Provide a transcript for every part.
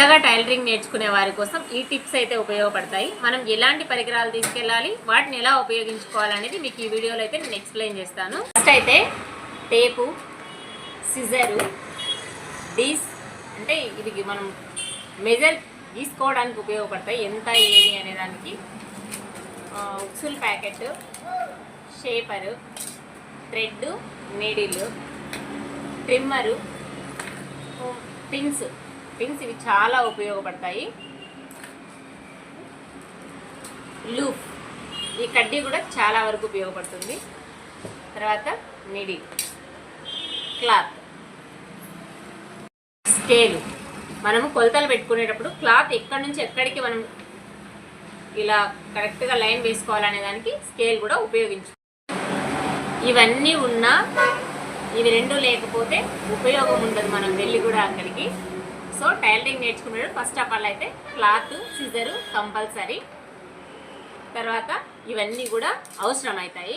కొత్తగా టైలరింగ్ నేర్చుకునే వారి కోసం ఈ టిప్స్ అయితే ఉపయోగపడతాయి. మనం ఎలాంటి పరికరాలు తీసుకెళ్ళాలి? వాటిని ఎలా ఉపయోగించుకోవాలనేది మీకు ఈ వీడియోలో అయితే నేను ఎక్స్ప్లెయిన్ చేస్తాను. ఫస్ట్ అయితే టేపు సిజరు డీస్ అంటే ఇది మనం మెజర్ తీసుకోవడానికి ఉపయోగపడతాయి. ఎంత ఏది అనే దానికి. ఆ, ఉక్సుల్ packet shaper thread needle trimmer pins pins ఇవి చాలా ఉపయోగపడతాయి. లూప్ ఈ కడ్డీ కూడా చాలా వరకు ఉపయోగపడుతుంది. తర్వాత నిడి. క్లాత్. స్కేలు. మనము కొలతలు పెట్టుకునేటప్పుడు క్లాత్ ఎక్కడి నుంచి ఎక్కడికి మనం ఇలా కరెక్ట్గా లైన్ వేసుకోవాలనే దానికి స్కేల్ కూడా ఉపయోగించు ఇవన్నీ ఉన్నా ఇవి రెండు లేకపోతే ఉపయోగం ఉండదు మనం వెళ్ళి కూడా అక్కడికి. సో టైలరింగ్ నేర్చుకున్నాడు. ఫస్ట్ ఆఫ్ ఆల్ అయితే క్లాత్ సిజరు కంపల్సరీ. తర్వాత ఇవన్నీ కూడా అవసరం అవుతాయి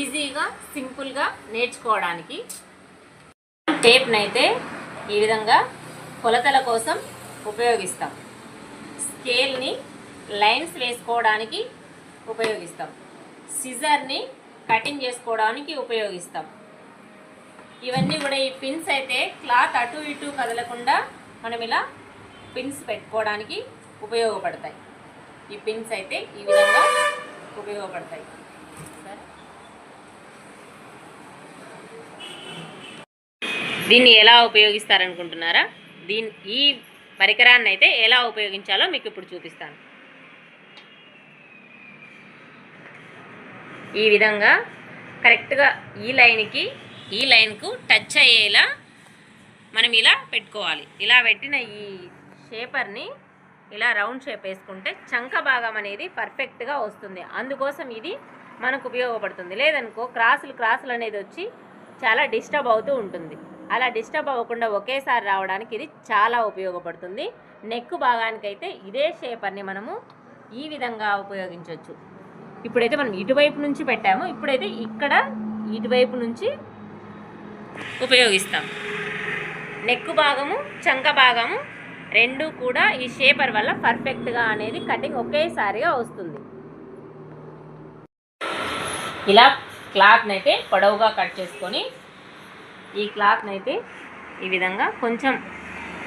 ఈజీగా సింపుల్గా నేర్చుకోవడానికి. టేప్ని అయితే ఈ విధంగా కొలతల కోసం ఉపయోగిస్తాం. స్కేల్ని లైన్స్ వేసుకోవడానికి ఉపయోగిస్తాం. సిజర్ని కటింగ్ చేసుకోవడానికి ఉపయోగిస్తాం. ఇవన్నీ కూడా ఈ పిన్స్ అయితే క్లాత్ అటు ఇటు కదలకుండా మనం ఇలా పిన్స్ పెట్టుకోవడానికి ఉపయోగపడతాయి. ఈ పిన్స్ అయితే ఈ విధంగా ఉపయోగపడతాయి. దీన్ని ఎలా ఉపయోగిస్తారనుకుంటున్నారా? దీని ఈ పరికరాన్ని అయితే ఎలా ఉపయోగించాలో మీకు ఇప్పుడు చూపిస్తాను. ఈ విధంగా కరెక్ట్గా ఈ లైన్కి ఈ లైన్కు టచ్ అయ్యేలా మనం ఇలా పెట్టుకోవాలి. ఇలా పెట్టిన ఈ షేపర్ని ఇలా రౌండ్ షేప్ వేసుకుంటే చంక భాగం అనేది పర్ఫెక్ట్గా వస్తుంది. అందుకోసం ఇది మనకు ఉపయోగపడుతుంది. లేదనుకో క్రాసులు క్రాసులు అనేది వచ్చి చాలా డిస్టర్బ్ అవుతూ ఉంటుంది. అలా డిస్టర్బ్ అవ్వకుండా ఒకేసారి రావడానికి ఇది చాలా ఉపయోగపడుతుంది. నెక్ భాగానికైతే ఇదే షేపర్ని మనము ఈ విధంగా ఉపయోగించవచ్చు ఇప్పుడైతే మనం ఇటువైపు నుంచి పెట్టాము. ఇప్పుడైతే ఇక్కడ ఇటువైపు నుంచి ఉపయోగిస్తాం. నెక్ భాగము చంక భాగము రెండు కూడా ఈ షేపర్ వల్ల పర్ఫెక్ట్గా అనేది కటింగ్ ఒకేసారిగా వస్తుంది. ఇలా క్లాత్ని అయితే పొడవుగా కట్ చేసుకొని ఈ క్లాత్ని అయితే ఈ విధంగా కొంచెం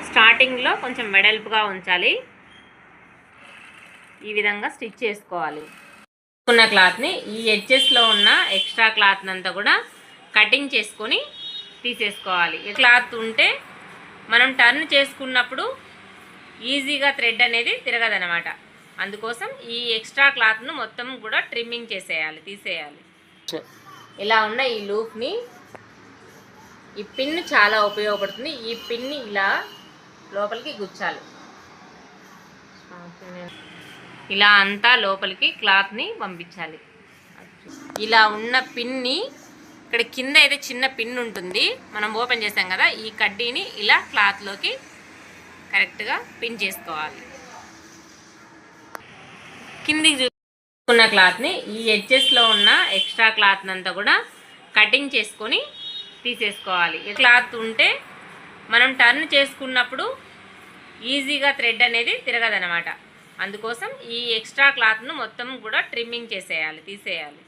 స్టార్టింగ్లో కొంచెం వెడల్పుగా ఉంచాలి. ఈ విధంగా స్టిచ్ చేసుకోవాలి. ఉన్న క్లాత్ని ఈ ఎడ్జెస్లో ఉన్న ఎక్స్ట్రా క్లాత్ అంతా కూడా కటింగ్ చేసుకొని తీసేసుకోవాలి. క్లాత్ ఉంటే మనం టర్న్ చేసుకున్నప్పుడు ఈజీగా థ్రెడ్ అనేది తిరగదనమాట అందుకోసం ఈ ఎక్స్ట్రా క్లాత్ను మొత్తం కూడా ట్రిమ్మింగ్ చేసేయాలి తీసేయాలి. ఇలా ఉన్న ఈ లూప్ని ఈ పిన్ చాలా ఉపయోగపడుతుంది. ఈ పిన్ని ఇలా లోపలికి గుచ్చాలి. ఇలా అంతా లోపలికి క్లాత్ని పంపించాలి. ఇలా ఉన్న పిన్ని ఇక్కడ కింద అయితే చిన్న పిన్ ఉంటుంది. మనం ఓపెన్ చేసాం కదా ఈ కడ్డీని ఇలా క్లాత్లోకి కరెక్ట్గా పిన్ చేసుకోవాలి. కిందికి చూసుకున్న క్లాత్ని ఈ ఎడ్జెస్లో ఉన్న ఎక్స్ట్రా క్లాత్ అంతా కూడా కటింగ్ చేసుకొని తీసేసుకోవాలి. ఈ క్లాత్ ఉంటే మనం టర్న్ చేసుకున్నప్పుడు ఈజీగా థ్రెడ్ అనేది తిరగదనమాట అందుకోసం ఈ ఎక్స్ట్రా క్లాత్ను మొత్తం కూడా ట్రిమ్మింగ్ చేసేయాలి తీసేయాలి.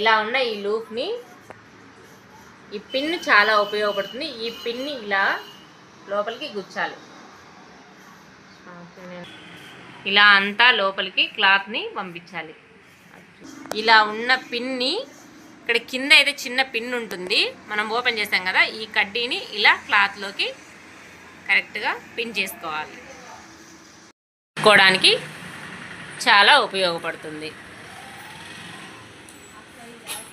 ఇలా ఉన్న ఈ లూప్ని ఈ పిన్ చాలా ఉపయోగపడుతుంది. ఈ పిన్ని ఇలా లోపలికి గుచ్చాలి. ఇలా అంతా లోపలికి క్లాత్ని పంపించాలి. ఇలా ఉన్న పిన్ని ఇక్కడ కింద అయితే చిన్న పిన్ ఉంటుంది. మనం ఓపెన్ చేసాం కదా ఈ కడ్డీని ఇలా క్లాత్లోకి కరెక్ట్గా పిన్ చేసుకోవాలి. చేసుకోవడానికి చాలా ఉపయోగపడుతుంది.